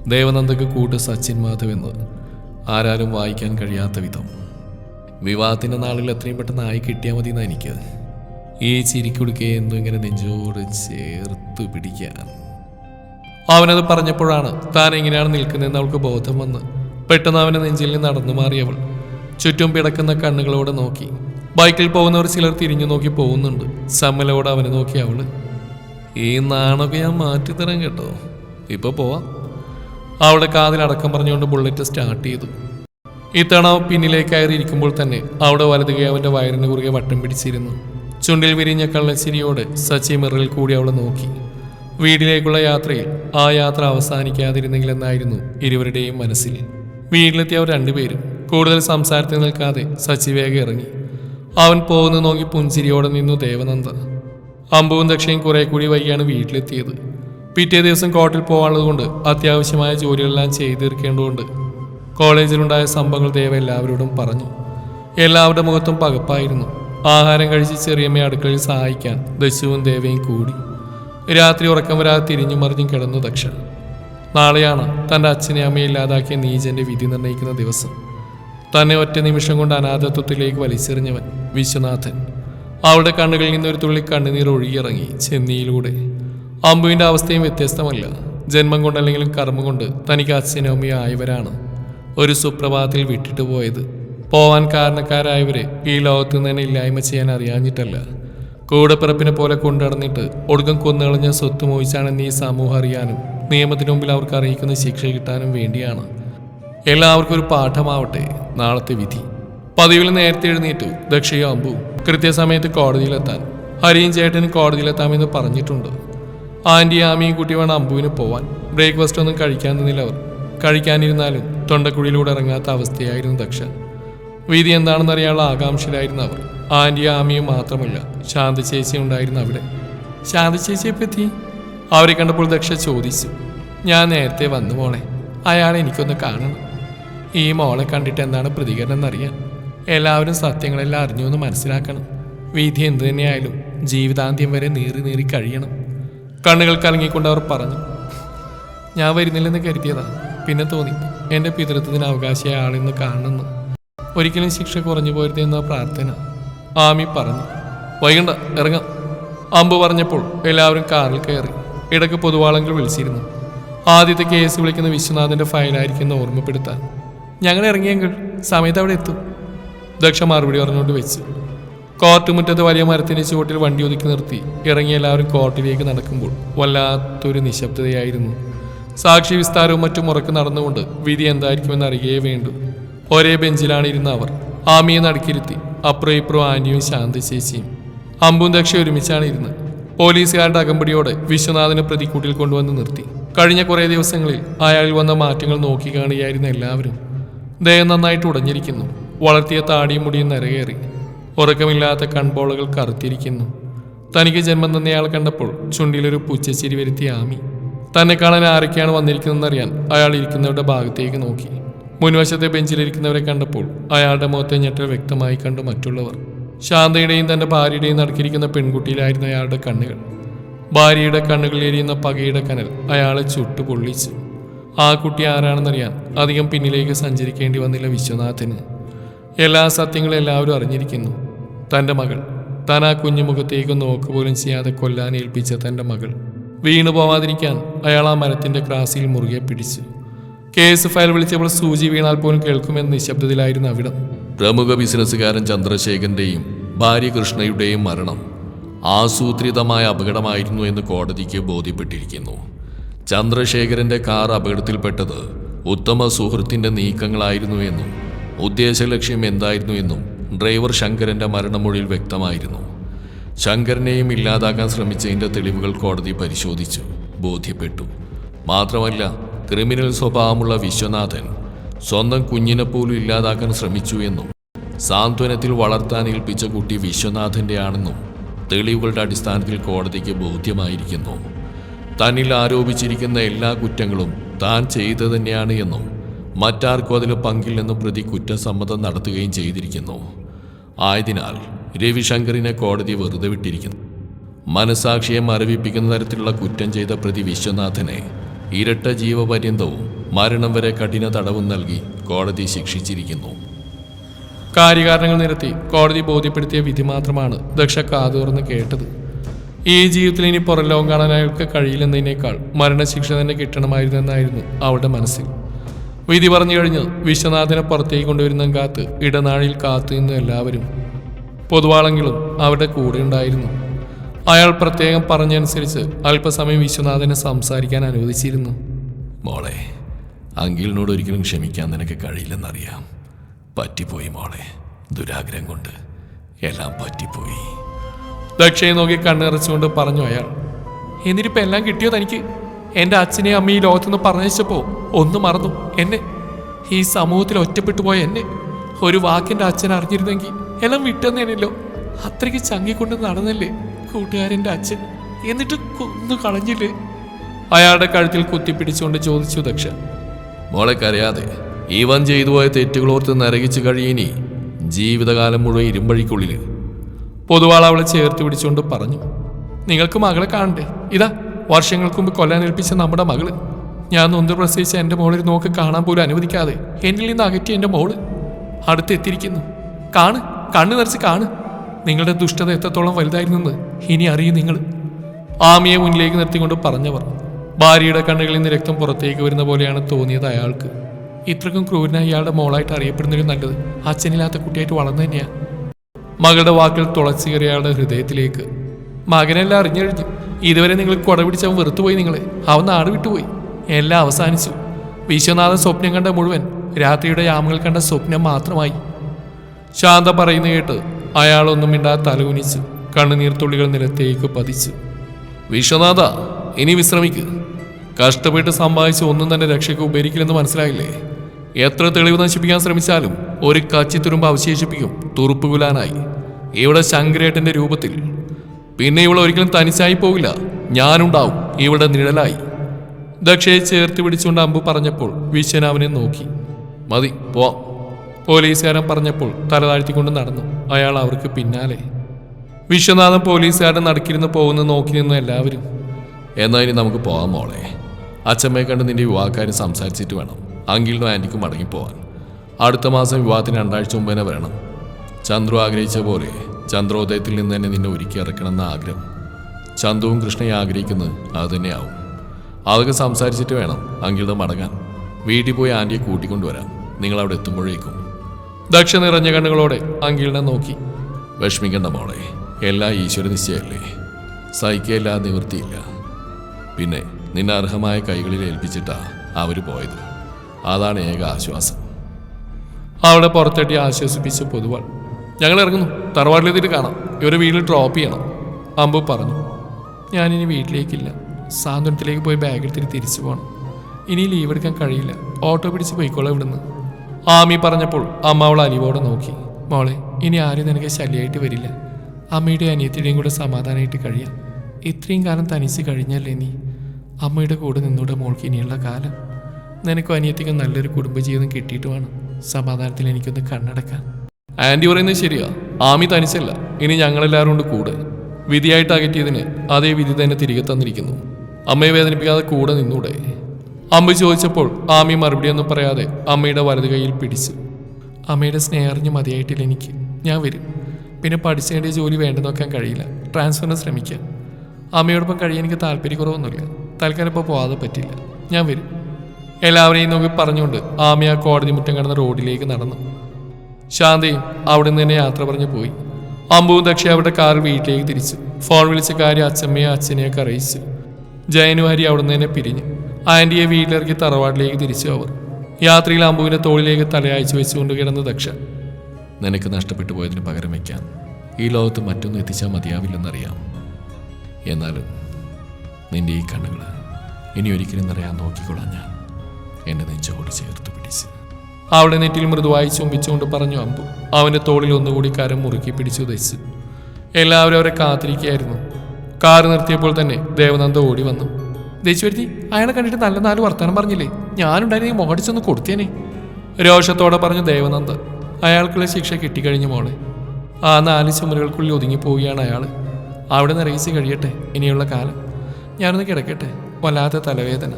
ദേവനന്ദക്ക് കൂട്ട് സച്ചിൻ മാധവ് എന്ന്. ആരാലും വായിക്കാൻ കഴിയാത്ത വിധം. വിവാഹത്തിന്റെ നാളിൽ എത്രയും പെട്ടെന്ന് ആയി കിട്ടിയാൽ മതി എന്നാ എനിക്ക്. ഈ ചിരിക്കുടുക്കെ എന്തോ ഇങ്ങനെ നെഞ്ചോട് ചേർത്ത് പിടിക്കാൻ. അവനത് പറഞ്ഞപ്പോഴാണ് താൻ എങ്ങനെയാണ് നിൽക്കുന്നതെന്ന് അവൾക്ക് ബോധം വന്ന്. പെട്ടെന്ന് അവനെ നെഞ്ചിൽ നടന്നു മാറിയവൾ. ചുറ്റും പിടക്കുന്ന കണ്ണുകളോടെ നോക്കി. ബൈക്കിൽ പോകുന്നവർ ചിലർ തിരിഞ്ഞു നോക്കി പോകുന്നുണ്ട്. സമ്മലോട് അവനെ നോക്കി അവൾ ഈ നാണൊക്കെ ഞാൻ മാറ്റിത്തരാം കേട്ടോ. ഇപ്പൊ പോവാം. അവളുടെ കാതിൽ അടക്കം പറഞ്ഞുകൊണ്ട് ബുള്ളറ്റ് സ്റ്റാർട്ട് ചെയ്തു. ഇത്തവണ പിന്നിലേക്ക് കയറി ഇരിക്കുമ്പോൾ തന്നെ അവിടെ വലതുകെ അവന്റെ വയറിന് കുറുകെ വട്ടം പിടിച്ചിരുന്നു. ചുണ്ടിൽ വിരിഞ്ഞ കള്ളശ്ശേരിയോട് സച്ചി മിററിൽ കൂടി അവളെ നോക്കി. വീട്ടിലേക്കുള്ള യാത്രയിൽ ആ യാത്ര അവസാനിക്കാതിരുന്നെങ്കിലെന്നായിരുന്നു ഇരുവരുടെയും മനസ്സിൽ. വീട്ടിലെത്തിയ അവർ രണ്ടുപേരും കൂടുതൽ സംസാരത്തിൽ നിൽക്കാതെ സച്ചി വേഗം ഇറങ്ങി. അവൻ പോകുന്നു നോക്കി പുഞ്ചിരിയോടെ നിന്നു ദേവനന്ദ. അമ്പുവും ദക്ഷയും കുറെ കൂടി വൈകിയാണ് വീട്ടിലെത്തിയത്. പിറ്റേ ദിവസം കോട്ടിൽ പോകാനുള്ളതുകൊണ്ട് അത്യാവശ്യമായ ജോലികളെല്ലാം ചെയ്തു തീർക്കേണ്ടതുകൊണ്ട് കോളേജിലുണ്ടായ സംഭവങ്ങൾ ദേവ എല്ലാവരോടും പറഞ്ഞു. എല്ലാവരുടെ മുഖത്തും പകപ്പായിരുന്നു. ആഹാരം കഴിച്ച് ചെറിയമ്മയെ അടുക്കളയിൽ സഹായിക്കാൻ ദശുവും ദേവയും കൂടി. രാത്രി ഉറക്കം വരാതെ തിരിഞ്ഞു മറിഞ്ഞും കിടന്നു ദക്ഷൻ. നാളെയാണ് തന്റെ അച്ഛനെ അമ്മയെ ഇല്ലാതാക്കിയ നീജന്റെ വിധി നിർണയിക്കുന്ന ദിവസം. തന്നെ ഒറ്റ നിമിഷം കൊണ്ട് അനാഥത്വത്തിലേക്ക് വലിച്ചെറിഞ്ഞവൻ വിശ്വനാഥൻ. അവളുടെ കണ്ണുകളിൽ നിന്ന് ഒരു തുള്ളി കണ്ണുനീർ ഒഴുകിയിറങ്ങി ചെന്നിയിലൂടെ. അമ്പുവിന്റെ അവസ്ഥയും വ്യത്യസ്തമല്ല. ജന്മം കൊണ്ടല്ലെങ്കിലും കർമ്മം കൊണ്ട് തനിക്ക് അച്ഛനും ആയവരാണ് ഒരു സുപ്രഭാതത്തിൽ വിട്ടിട്ട് പോയത്. പോവാൻ കാരണക്കാരായവരെ ഈ ലോകത്ത് നിന്ന് തന്നെ ഇല്ലായ്മ ചെയ്യാൻ അറിയാഞ്ഞിട്ടല്ല. കൂടപ്പിറപ്പിനെ പോലെ കൊണ്ടുനടന്നിട്ട് ഒടുക്കം കൊന്നുകളഞ്ഞ സ്വത്ത് മോഹിച്ചാണെന്ന് ഈ സമൂഹം അറിയാനും നിയമത്തിന് മുമ്പിൽ അവർക്ക് അറിയിക്കുന്ന ശിക്ഷ കിട്ടാനും വേണ്ടിയാണ്. എല്ലാവർക്കും ഒരു പാഠമാവട്ടെ. നാളത്തെ വിധി. പതിവിൽ നേരത്തെ എഴുന്നേറ്റു. ദക്ഷയും അമ്പു കൃത്യസമയത്ത് കോടതിയിലെത്താൻ. ഹരിയും ചേട്ടനും കോടതിയിലെത്താമെന്ന് പറഞ്ഞിട്ടുണ്ട്. ആന്റി ആമിയും കുട്ടി വേണം അമ്പുവിന് പോവാൻ. ബ്രേക്ക്ഫാസ്റ്റ് ഒന്നും കഴിക്കാൻ നിന്നില്ല അവർ. കഴിക്കാനിരുന്നാലും തൊണ്ടക്കുഴിയിലൂടെ ഇറങ്ങാത്ത അവസ്ഥയായിരുന്നു ദക്ഷ വിധി എന്താണെന്ന് അറിയാനുള്ള ആകാംക്ഷയിലായിരുന്നു അവർ. ആന്റി ആമിയും മാത്രമല്ല ശാന്ത ചേച്ചി ഉണ്ടായിരുന്നു അവിടെ. ശാന്ത ചേച്ചിയെ പറ്റി? അവരെ കണ്ടപ്പോൾ ദക്ഷ ചോദിച്ചു. ഞാൻ നേരത്തെ വന്നു പോണേ അയാളെ എനിക്കൊന്ന് കാണണം. ഈ മോളെ കണ്ടിട്ട് എന്താണ് പ്രതികരണം എന്നറിയാൻ? എല്ലാവരും സത്യങ്ങളെല്ലാം അറിഞ്ഞു എന്ന് മനസ്സിലാക്കണം. വിധി എന്തു തന്നെയായാലും ജീവിതാന്ത്യം വരെ നീറി നീറി കഴിയണം. കണ്ണുകൾ കലങ്ങിക്കൊണ്ട് അവർ പറഞ്ഞു ഞാൻ വരുന്നില്ലെന്ന് കരുതിയതാ. പിന്നെ തോന്നി എന്റെ പിതൃത്വത്തിന് അവകാശിയായ ആളെന്ന് കാണണമെന്ന് ഒരിക്കലും ശിക്ഷ കുറഞ്ഞു പോരുത് എന്ന പ്രാർത്ഥന. ആമി പറഞ്ഞു വൈകണ്ട ഇറങ്ങാം. അമ്പ് പറഞ്ഞപ്പോൾ എല്ലാവരും കാറിൽ കയറി ഇടയ്ക്ക് പൊതുവാളങ്ങൾ വിളിച്ചിരുന്നു. ആദ്യത്തെ കേസ് വിളിക്കുന്ന വിശ്വനാഥന്റെ ഫയലായിരിക്കുന്ന ഓർമ്മപ്പെടുത്താൻ. ഞങ്ങൾ ഇറങ്ങിയെങ്കിൽ സമയത്ത് അവിടെ എത്തും. ദക്ഷ മറുപടി പറഞ്ഞുകൊണ്ട് വെച്ചു. കോർട്ട് മുറ്റത്ത് വലിയ മരത്തിന്റെ ചുവട്ടിൽ വണ്ടി ഒതുക്കി നിർത്തി. ഇറങ്ങി എല്ലാവരും കോർട്ടിലേക്ക് നടക്കുമ്പോൾ വല്ലാത്തൊരു നിശബ്ദതയായിരുന്നു. സാക്ഷി വിസ്താരവും മറ്റും ഉറക്ക് നടന്നുകൊണ്ട് വിധി എന്തായിരിക്കുമെന്ന് അറിയേ വേണ്ടു. ഒരേ ബെഞ്ചിലാണ് ഇരുന്ന അവർ. ആമിയെ നടുക്കിരുത്തി. അപ്പുറം ഇപ്പുറം ആനിയും ശാന്തി ചേച്ചിയും. അമ്പും ദക്ഷ ഒരുമിച്ചാണ് ഇരുന്ന്. പോലീസുകാരുടെ അകമ്പടിയോടെ വിശ്വനാഥനെ പ്രതിക്കൂട്ടിൽ കൊണ്ടുവന്ന് നിർത്തി. കഴിഞ്ഞ കുറേ ദിവസങ്ങളിൽ അയാളിൽ വന്ന മാറ്റങ്ങൾ നോക്കി കാണുകയായിരുന്ന എല്ലാവരും ദേഹം നന്നായിട്ട് ഉടഞ്ഞിരിക്കുന്നു. വളർത്തിയ താടിയും മുടിയും നിറയേറി ഉറക്കമില്ലാത്ത കൺപോളകൾ കറുത്തിരിക്കുന്നു. തനിക്ക് ജന്മം തന്നയാൾ കണ്ടപ്പോൾ ചുണ്ടിലൊരു പുച്ചച്ചിരി വരുത്തിയ ആമി. തന്നെ കാണാൻ ആരൊക്കെയാണ് വന്നിരിക്കുന്നതെന്നറിയാൻ അയാൾ ഇരിക്കുന്നവരുടെ ഭാഗത്തേക്ക് നോക്കി. മുൻവശത്തെ ബെഞ്ചിലിരിക്കുന്നവരെ കണ്ടപ്പോൾ അയാളുടെ മുഖത്തെ ഞെട്ടൽ വ്യക്തമായി കണ്ടു മറ്റുള്ളവർ. ശാന്തയുടെയും തന്റെ ഭാര്യയുടെയും നടക്കിയിരിക്കുന്ന പെൺകുട്ടിയിലായിരുന്നു അയാളുടെ കണ്ണുകൾ. ഭാര്യയുടെ കണ്ണുകളിൽ എരിയുന്ന പകയുടെ കനൽ അയാളെ ചുട്ടു പൊള്ളിച്ചു ആ കുട്ടി ആരാണെന്നറിയാൻ അധികം പിന്നിലേക്ക് സഞ്ചരിക്കേണ്ടി വന്നില്ല വിശ്വനാഥന്. എല്ലാ സത്യങ്ങളും എല്ലാവരും അറിഞ്ഞിരിക്കുന്നു. തന്റെ മകൾ. താൻ ആ കുഞ്ഞു മുഖത്തേക്ക് നോക്ക് പോലും ചെയ്യാതെ കൊല്ലാൻ ഏൽപ്പിച്ച തന്റെ മകൾ. വീണു പോവാതിരിക്കാൻ അയാൾ ആ മരത്തിന്റെ ക്രാസിൽ മുറുകെ പിടിച്ചു. കേസ് ഫയൽ വിളിച്ചപ്പോൾ സൂചി വീണാൽ പോലും കേൾക്കുമെന്ന നിശബ്ദത്തിലായിരുന്നു അവിടം. പ്രമുഖ ബിസിനസ്സുകാരൻ ചന്ദ്രശേഖരന്റെയും ഭാര്യ കൃഷ്ണയുടെയും മരണം ആസൂത്രിതമായ അപകടമായിരുന്നു എന്ന് കോടതിക്ക് ബോധ്യപ്പെട്ടിരിക്കുന്നു. ചന്ദ്രശേഖരന്റെ കാർ അപകടത്തിൽപ്പെട്ടത് ഉത്തമ സുഹൃത്തിന്റെ നീക്കങ്ങളായിരുന്നു എന്നും ഉദ്ദേശലക്ഷ്യം എന്തായിരുന്നു എന്നും ഡ്രൈവർ ശങ്കരന്റെ മരണമൊഴിയിൽ വ്യക്തമായിരുന്നു. ശങ്കരനെയും ഇല്ലാതാക്കാൻ ശ്രമിച്ചതിന്റെ തെളിവുകൾ കോടതി പരിശോധിച്ചു ബോധ്യപ്പെട്ടു. മാത്രമല്ല ക്രിമിനൽ സ്വഭാവമുള്ള വിശ്വനാഥൻ സ്വന്തം കുഞ്ഞിനെ പോലും ഇല്ലാതാക്കാൻ ശ്രമിച്ചു എന്നും സാന്ത്വനത്തിൽ വളർത്താൻ ഏൽപ്പിച്ച കുട്ടി വിശ്വനാഥന്റെ ആണെന്നും തെളിവുകളുടെ അടിസ്ഥാനത്തിൽ കോടതിക്ക് ബോധ്യമായിരിക്കുന്നു. തന്നിൽ ആരോപിച്ചിരിക്കുന്ന എല്ലാ കുറ്റങ്ങളും താൻ ചെയ്തു തന്നെയാണ് എന്നും മറ്റാർക്കും അതിൽ പങ്കില്ലെന്നും പ്രതി കുറ്റസമ്മതം നടത്തുകയും ചെയ്തിരിക്കുന്നു. ആയതിനാൽ രവിശങ്കറിനെ കോടതി വെറുതെ വിട്ടിരിക്കുന്നു. മനസാക്ഷിയെ മരവിപ്പിക്കുന്ന തരത്തിലുള്ള കുറ്റം ചെയ്ത പ്രതി വിശ്വനാഥനെ ഇരട്ട ജീവപര്യന്തവും മരണം വരെ കഠിന തടവും നൽകി കോടതി ശിക്ഷിച്ചിരിക്കുന്നു. കാര്യകാരണങ്ങൾ നിരത്തി കോടതി ബോധ്യപ്പെടുത്തിയ വിധി മാത്രമാണ് ദക്ഷ കാതുറന്ന് കേട്ടത്. ഈ ജീവിതത്തിൽ ഇനി പുറം ലോകം കാണാൻ അയാൾക്ക് കഴിയില്ലെന്നതിനേക്കാൾ മരണശിക്ഷ തന്നെ കിട്ടണമായിരുന്നെന്നായിരുന്നു അവളുടെ മനസ്സിൽ. വിധി പറഞ്ഞു കഴിഞ്ഞ് വിശ്വനാഥനെ പുറത്തേക്ക് കൊണ്ടുവരുന്ന കാത്ത് ഇടനാഴിയിൽ കാത്തു നിന്ന് എല്ലാവരും പൊതുവാളെങ്കിലും അവരുടെ കൂടെ ഉണ്ടായിരുന്നു. അയാൾ പ്രത്യേകം പറഞ്ഞനുസരിച്ച് അല്പസമയം വിശ്വനാഥനെ സംസാരിക്കാൻ അനുവദിച്ചിരുന്നു. മോളെ അങ്കിളിനോട് ഒരിക്കലും ക്ഷമിക്കാൻ നിനക്ക് കഴിയില്ലെന്നറിയാം. പറ്റിപ്പോയി മോളെ ദുരാഗ്രഹം കൊണ്ട്. എല്ലാം പറ്റിപ്പോയി. ദക്ഷയെ നോക്കി കണ്ണിറച്ചുകൊണ്ട് പറഞ്ഞു അയാൾ എന്നിട്ടിപ്പോ എല്ലാം കിട്ടിയോ തനിക്ക്? എന്റെ അച്ഛനെയും അമ്മയും ഈ ലോകത്തുനിന്ന് പറഞ്ഞയച്ചപ്പോ ഒന്ന് മറന്നു. എന്നെ ഈ സമൂഹത്തിൽ ഒറ്റപ്പെട്ടു പോയ എന്നെ. ഒരു വാക്കിന്റെ അച്ഛൻ അറിഞ്ഞിരുന്നെങ്കിൽ എല്ലാം വിട്ടെന്നേനല്ലോ. അത്രയ്ക്ക് ചങ്ങിക്കൊണ്ട് നടന്നല്ലേ കൂട്ടുകാരന്റെ അച്ഛൻ? എന്നിട്ട് കൊന്നു കളഞ്ഞില്ലേ? അയാളുടെ കഴുത്തിൽ കുത്തിപ്പിടിച്ചുകൊണ്ട് ചോദിച്ചു ദക്ഷ മോളെ കരയാതെ ഇവൻ ചെയ്തു പോയ തെറ്റുകളോർത്ത് നരകിച്ചു കഴിയിനി ജീവിതകാലം മുഴുവൻ ഇരുമ്പഴിക്കുള്ളിൽ പൊതുവാൾ അവളെ ചേർത്ത് പിടിച്ചുകൊണ്ട് പറഞ്ഞു നിങ്ങൾക്ക് മകളെ കാണണ്ടേ? ഇതാ വർഷങ്ങൾക്ക് മുമ്പ് കൊല്ലാൻ ഏൽപ്പിച്ച നമ്മുടെ മകൾ. ഞാൻ നൊന്ത് പ്രസവിച്ച എന്റെ മോളിൽ നോക്ക് കാണാൻ പോലും അനുവദിക്കാതെ എന്നിൽ നിന്ന് അകറ്റി എന്റെ മോൾ. അടുത്തെത്തിയിരിക്കുന്നു കാണ് കണ്ണു നിറച്ച് കാണ്. നിങ്ങളുടെ ദുഷ്ടത എത്രത്തോളം വലുതായിരുന്നെന്ന് ഇനി അറിയും നിങ്ങൾ. ആമിയെ മുന്നിലേക്ക് നിർത്തിക്കൊണ്ട് പറഞ്ഞവർ ഭാര്യയുടെ കണ്ണുകളിൽ നിന്ന് രക്തം പുറത്തേക്ക് വരുന്ന പോലെയാണ് തോന്നിയത് അയാൾക്ക്. ഇത്രക്കും ക്രൂരനായി ഇയാളുടെ മോളായിട്ട് അറിയപ്പെടുന്നതിലും നല്ലത് അച്ഛനില്ലാത്ത കുട്ടിയായിട്ട് വളർന്നു തന്നെയാണ് മകളുടെ വാക്കിൽ തുളച്ചു കയറിയ അയാളുടെ ഹൃദയത്തിലേക്ക്. മകനെല്ലാം അറിഞ്ഞഴിഞ്ഞു ഇതുവരെ നിങ്ങൾ കൊട പിടിച്ചവൻ വെറുത്തുപോയി നിങ്ങളെ. അവൻ നാട് വിട്ടുപോയി. എല്ലാം അവസാനിച്ചു. വിശ്വനാഥൻ സ്വപ്നം കണ്ട മുഴുവൻ രാത്രിയുടെ യാമങ്ങൾ കണ്ട സ്വപ്നം മാത്രമായി. ശാന്ത പറയുന്ന കേട്ട് അയാളൊന്നും മിണ്ടാതെ തലകുനിച്ചു കണ്ണുനീർത്തുള്ളികൾ നിലത്തേക്ക് പതിച്ചു. വിശ്വനാഥ ഇനി വിശ്രമിക്ക്. കഷ്ടപ്പെട്ട് സമ്പാദിച്ച് ഒന്നും തന്നെ രക്ഷയ്ക്ക് ഉപകരിക്കില്ലെന്ന് മനസ്സിലായില്ലേ? എത്ര തെളിവ് നശിപ്പിക്കാൻ ശ്രമിച്ചാലും ഒരു കച്ചിത്തുരുമ്പ് അവശേഷിപ്പിക്കും. തുറുപ്പ് വിലാനായി ഇവിടെ ശങ്കരേട്ടന്റെ രൂപത്തിൽ. പിന്നെ ഇവിടെ ഒരിക്കലും തനിച്ചായി പോകില്ല. ഞാനുണ്ടാവും. ഇവിടെ നിഴലായി. ദക്ഷയെ ചേർത്ത് പിടിച്ചുകൊണ്ട് അമ്പു പറഞ്ഞപ്പോൾ വിശ്വൻ അവനെ നോക്കി. മതി പോ പോലീസുകാരൻ പറഞ്ഞപ്പോൾ തലതാഴ്ത്തിക്കൊണ്ട് നടന്നു. അയാൾ അവർക്ക് പിന്നാലെ. വിശ്വനാഥൻ പോലീസുകാരൻ നടക്കിരുന്ന് പോകുന്ന നോക്കി നിന്നു എല്ലാവരും. എന്നാ ഇനി നമുക്ക് പോകാം മോളെ. അച്ഛമ്മയെ കണ്ട് നിന്റെ യുവാക്കാരും സംസാരിച്ചിട്ട് വേണം. അങ്കിളിനും ആന്റിക്കും മടങ്ങിപ്പോവാൻ. അടുത്ത മാസം വിവാഹത്തിന് രണ്ടാഴ്ച മുമ്പ് തന്നെ വരണം. ചന്ദ്രു ആഗ്രഹിച്ച പോലെ ചന്ദ്രോദയത്തിൽ നിന്ന് തന്നെ നിന്നെ ഒരുക്കി ഇറക്കണമെന്ന ആഗ്രഹം. ചന്തുവും കൃഷ്ണയും ആഗ്രഹിക്കുന്നത് അത് തന്നെയാവും. അതൊക്കെ സംസാരിച്ചിട്ട് വേണം അങ്കിളുടെ മടങ്ങാൻ. വീട്ടിൽ പോയി ആന്റിയെ കൂട്ടിക്കൊണ്ടുവരാം. നിങ്ങൾ അവിടെ എത്തുമ്പോഴേക്കും. ദക്ഷ നിറഞ്ഞ കണ്ണുകളോടെ അങ്കിളിനെ നോക്കി. വിഷമിക്കണ്ട മോളെ എല്ലാം ഈശ്വര നിശ്ചയമല്ലേ സഹിക്കയില്ല നിവൃത്തിയില്ല. പിന്നെ നിന്നെ അർഹമായ കൈകളിൽ ഏൽപ്പിച്ചിട്ടാ അവർ പോയത്. അതാണ് ഏക ആശ്വാസം. അവിടെ പുറത്തെട്ടി ആശ്വസിപ്പിച്ച് പൊതുവാൾ. ഞങ്ങൾ ഇറങ്ങുന്നു. തറവാട്ടിലെത്തിയിട്ട് കാണാം. ഇവരെ വീട്ടിൽ ഡ്രോപ്പ് ചെയ്യണം. അമ്പു പറഞ്ഞു. ഞാനിനി വീട്ടിലേക്കില്ല. സാന്ത്വനത്തിലേക്ക് പോയി ബാഗ് എടുത്തിട്ട് തിരിച്ചു പോകണം ഇനി ലീവ് എടുക്കാൻ കഴിയില്ല. ഓട്ടോ പിടിച്ച് പോയിക്കോളാം ഇവിടുന്ന്. ആമി പറഞ്ഞപ്പോൾ അമ്മ അവൾ അലിവോടെ നോക്കി. മോളെ ഇനി ആരും നിനക്ക് ശല്യമായിട്ട് വരില്ല. അമ്മയുടെ അനിയത്തിയുടെയും കൂടെ സമാധാനമായിട്ട് കഴിയാം. ഇത്രയും കാലം തനിച്ച് കഴിഞ്ഞല്ലേ നീ? അമ്മയുടെ കൂടെ നിന്നൂടെ മോൾക്ക് ഇനിയുള്ള കാലം. നിനക്കും അനിയത്തിക്കും നല്ലൊരു കുടുംബജീവിതം കിട്ടിയിട്ട് വേണം. സമാധാനത്തിൽ എനിക്കൊന്ന് കണ്ണടക്കാൻ ആന്റി പറയുന്നത് ശരിയാ. ആമി തനിച്ചല്ല. ഇനി ഞങ്ങളെല്ലാവരും കൊണ്ട് കൂടെ. വിധിയായിട്ട് അകറ്റിയതിന് അതേ വിധി തന്നെ തിരികെ തന്നിരിക്കുന്നു. അമ്മയെ വേദനിപ്പിക്കാതെ കൂടെ നിന്നൂടെ. അമ്മ ചോദിച്ചപ്പോൾ ആമി മറുപടിയൊന്നും പറയാതെ അമ്മയുടെ വലത് കൈയിൽ പിടിച്ചു. അമ്മയുടെ സ്നേഹം അറിഞ്ഞ് മതിയായിട്ടില്ല എനിക്ക്. ഞാൻ വരും. പിന്നെ പഠിച്ചതിന്റെ ജോലി വേണ്ട നോക്കാൻ കഴിയില്ല. ട്രാൻസ്ഫറിന് ശ്രമിക്കാം. അമ്മയോടൊപ്പം കഴിയാൻ എനിക്ക് താല്പര്യക്കുറവൊന്നുമില്ല. തൽക്കാലം ഇപ്പോൾ പോകാതെ പറ്റില്ല. ഞാൻ വരും. എല്ലാവരെയും നോക്കി പറഞ്ഞുകൊണ്ട് ആമിയ കോടതി മുറ്റം കടന്ന റോഡിലേക്ക് നടന്നു. ശാന്തയും അവിടെ നിന്ന് തന്നെ യാത്ര പറഞ്ഞു പോയി. അമ്പുവും ദക്ഷ അവരുടെ കാർ വീട്ടിലേക്ക് തിരിച്ചു. ഫോൺ വിളിച്ച കാര്യം അച്ഛമ്മയെ അച്ഛനെയൊക്കെ അറിയിച്ചു. ജയനുവാരി അവിടെ നിന്ന് തന്നെ പിരിഞ്ഞു. ആന്റിയെ വീട്ടിലിറക്കി തറവാട്ടിലേക്ക് തിരിച്ചു അവർ. യാത്രയിൽ അമ്പുവിന്റെ തോളിലേക്ക് തലയാഴ്ച വെച്ചുകൊണ്ട് കിടന്ന് ദക്ഷ നിനക്ക് നഷ്ടപ്പെട്ടു പോയതിന് പകരം വയ്ക്കാൻ ഈ ലോകത്ത് മറ്റൊന്നും എത്തിച്ചാൽ മതിയാവില്ലെന്നറിയാം. എന്നാലും നിന്റെ ഈ കണ്ണുകൾ ഇനി ഒരിക്കലും നിറയാൻ നോക്കിക്കൊള്ളാം ഞാൻ. എന്നെ നെഞ്ചോട് ചേർത്ത് പിടിച്ച്. അവളുടെ നെറ്റിൽ മൃദുവായി ചുംബിച്ചുകൊണ്ട് പറഞ്ഞു അമ്പു അവന്റെ തോളിൽ ഒന്നുകൂടി കരം മുറുക്കി പിടിച്ചു ദച്ചു എല്ലാവരും അവരെ കാത്തിരിക്കുകയായിരുന്നു. കാർ നിർത്തിയപ്പോൾ തന്നെ ദേവനന്ദ ഓടി വന്നു. ദേശുവരുത്തി അയാളെ കണ്ടിട്ട് നല്ല നാല് വർത്തമാനം പറഞ്ഞില്ലേ? ഞാനുണ്ടായിരുന്നെങ്കിൽ മോടിച്ചൊന്ന് കൊടുത്തേനെ. രോഷത്തോടെ പറഞ്ഞു ദേവനന്ദ അയാൾക്കുള്ള ശിക്ഷ കിട്ടിക്കഴിഞ്ഞു മോളെ. ആ നാല് ചുമലുകൾക്കുള്ളിൽ ഒതുങ്ങിപ്പോവുകയാണ് അയാൾ അവിടെ നിറയിച്ച് കഴിയട്ടെ ഇനിയുള്ള കാലം. ഞാനൊന്ന് കിടക്കട്ടെ വല്ലാത്ത തലവേദന.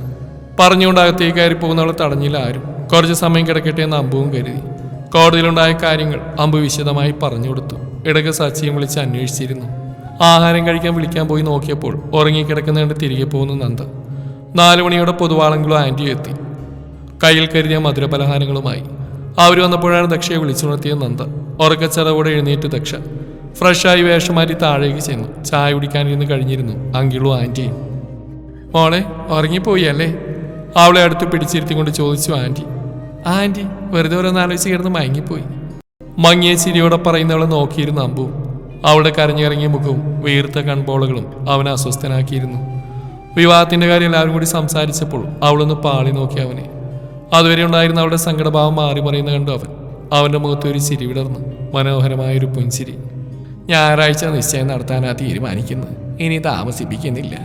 പറഞ്ഞുകൊണ്ട് ഈ കയറി പോകുന്നവളെ തടഞ്ഞില്ല ആരും. കുറച്ച് സമയം കിടക്കട്ടെ എന്ന് അമ്പുവും കരുതി. കോടതിയിലുണ്ടായ കാര്യങ്ങൾ അമ്പു വിശദമായി പറഞ്ഞു കൊടുത്തു. ഇടയ്ക്ക് സച്ചിയും വിളിച്ച് അന്വേഷിച്ചിരുന്നു. ആഹാരം കഴിക്കാൻ വിളിക്കാൻ പോയി നോക്കിയപ്പോൾ ഉറങ്ങിക്കിടക്കുന്ന കണ്ട് തിരികെ പോകുന്നു നന്ദ. നാലു മണിയോടെ പൊതുവാളെങ്കിലും ആന്റി എത്തി. കയ്യിൽ കരുതിയ മധുരപലഹാരങ്ങളുമായി. അവർ വന്നപ്പോഴാണ് ദക്ഷയെ വിളിച്ചുണർത്തിയ നന്ദ. ഉറക്കച്ചടവോടെ എഴുന്നേറ്റ് ദക്ഷ. ഫ്രഷായി വേഷം മാറ്റി താഴേക്ക് ചെന്നു. ചായ കുടിക്കാനിരുന്ന് കഴിഞ്ഞിരുന്നു അങ്കിളും ആന്റിയും മോളെ ഉറങ്ങിപ്പോയി അല്ലേ? അവളെ അടുത്ത് പിടിച്ചിരുത്തിക്കൊണ്ട് ചോദിച്ചു ആന്റി ആന്റി വെറുതെ ഓരോന്ന് ആലോചിച്ച് കിടന്ന് മയങ്ങിപ്പോയി. മങ്ങിയ ചിരിയോടെ പറയുന്നവളെ നോക്കിയിരുന്നു അമ്പു അവളുടെ കരഞ്ഞിറങ്ങിയ മുഖവും വീർത്ത കൺപോളകളും അവനെ അസ്വസ്ഥനാക്കിയിരുന്നു. വിവാഹത്തിന്റെ കാര്യം എല്ലാവരും കൂടി സംസാരിച്ചപ്പോൾ അവളൊന്ന് പാളി നോക്കി അവനെ. അതുവരെ ഉണ്ടായിരുന്ന അവളുടെ സങ്കടഭാവം മാറി മറിയുന്ന കണ്ടു അവൻ. അവന്റെ മുഖത്ത് ഒരു ചിരി വിടർന്നു മനോഹരമായ ഒരു പുഞ്ചിരി ഞായറാഴ്ച നിശ്ചയം നടത്താനാ തീരുമാനിക്കുന്നത്. ഇനി താമസിപ്പിക്കുന്നില്ല.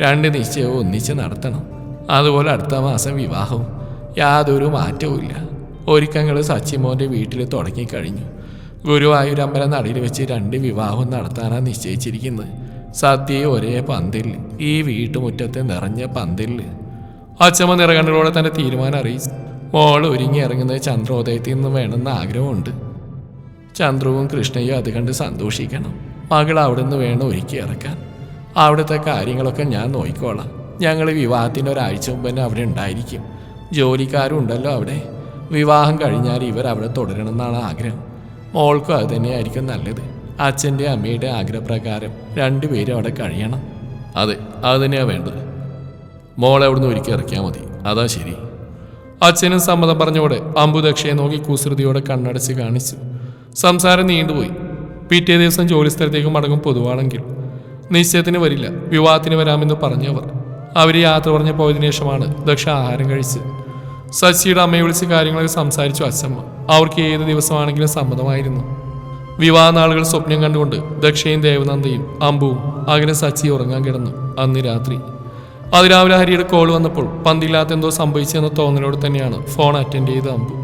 രണ്ട് നിശ്ചയവും ഒന്നിച്ച് നടത്തണം. അതുപോലെ അടുത്ത മാസം വിവാഹവും. യാതൊരു മാറ്റവുമില്ല ഒരുക്കങ്ങൾ സച്ചിമോന്റെ വീട്ടിൽ തുടങ്ങിക്കഴിഞ്ഞു. ഗുരുവായൂർ അമ്പലം നടയിൽ വെച്ച് രണ്ട് വിവാഹവും നടത്താനാണ് നിശ്ചയിച്ചിരിക്കുന്നത്. സദ്യ ഒരേ പന്തിൽ ഈ വീട്ടുമുറ്റത്തെ നിറഞ്ഞ പന്തിൽ അച്ഛമ്മ നിറകണ്ണുകളോടെ തന്നെ തീരുമാനം അറിയിച്ചു. മോൾ ഒരുങ്ങി ഇറങ്ങുന്നത് ചന്ദ്രോദയത്തിൽ നിന്ന് വേണമെന്ന് ആഗ്രഹമുണ്ട്. ചന്ദ്രുവും കൃഷ്ണയും അത് കണ്ട് സന്തോഷിക്കണം. മകൾ അവിടെ നിന്ന് വേണം ഒരുക്കി ഇറക്കാൻ. അവിടുത്തെ കാര്യങ്ങളൊക്കെ ഞാൻ നോക്കിക്കോളാം. ഞങ്ങൾ വിവാഹത്തിന്റെ ഒരാഴ്ച മുമ്പ് തന്നെ അവിടെ ഉണ്ടായിരിക്കും. ജോലിക്കാരും ഉണ്ടല്ലോ അവിടെ. വിവാഹം കഴിഞ്ഞാൽ ഇവർ അവിടെ തുടരണമെന്നാണ് ആഗ്രഹം. മോൾക്കും അത് തന്നെയായിരിക്കും നല്ലത്. അച്ഛന്റെ അമ്മയുടെ ആഗ്രഹപ്രകാരം രണ്ടുപേരും അവിടെ കഴിയണം. അതെ അത് തന്നെയാണ് വേണ്ടത്. മോളെ അവിടുന്ന് ഒരുക്കി ഇറക്കിയാൽ മതി. അതാ ശരി. അച്ഛനും സമ്മതം പറഞ്ഞോടെ അമ്പുദക്ഷയെ നോക്കി കുസൃതിയോടെ കണ്ണടച്ച് കാണിച്ചു. സംസാരം നീണ്ടുപോയി. പിറ്റേ ദിവസം ജോലിസ്ഥലത്തേക്ക് മടങ്ങും പൊതുവാണെങ്കിൽ. നിശ്ചയത്തിന് വരില്ല. വിവാഹത്തിന് വരാമെന്ന് പറഞ്ഞവർ. അവർ യാത്ര പറഞ്ഞ് പോയതിനു ശേഷമാണ് ദക്ഷ ആഹാരം കഴിച്ചത്. സച്ചിയുടെ അമ്മയെ വിളിച്ച് കാര്യങ്ങളൊക്കെ സംസാരിച്ചു അച്ഛമ്മ അവർക്ക് ഏത് ദിവസമാണെങ്കിലും സമ്മതമായിരുന്നു. വിവാഹ നാളുകൾ സ്വപ്നം കണ്ടുകൊണ്ട് ദക്ഷയും ദേവനന്ദയും അമ്പുവും അങ്ങനെ സച്ചി ഉറങ്ങാൻ കിടന്നു അന്ന് രാത്രി. അതിരാവിലെ ഹരിയുടെ കോൾ വന്നപ്പോൾ പന്തില്ലാത്ത എന്തോ സംഭവിച്ചെന്ന തോന്നലോട് തന്നെയാണ് ഫോൺ അറ്റൻഡ് ചെയ്ത അമ്പു.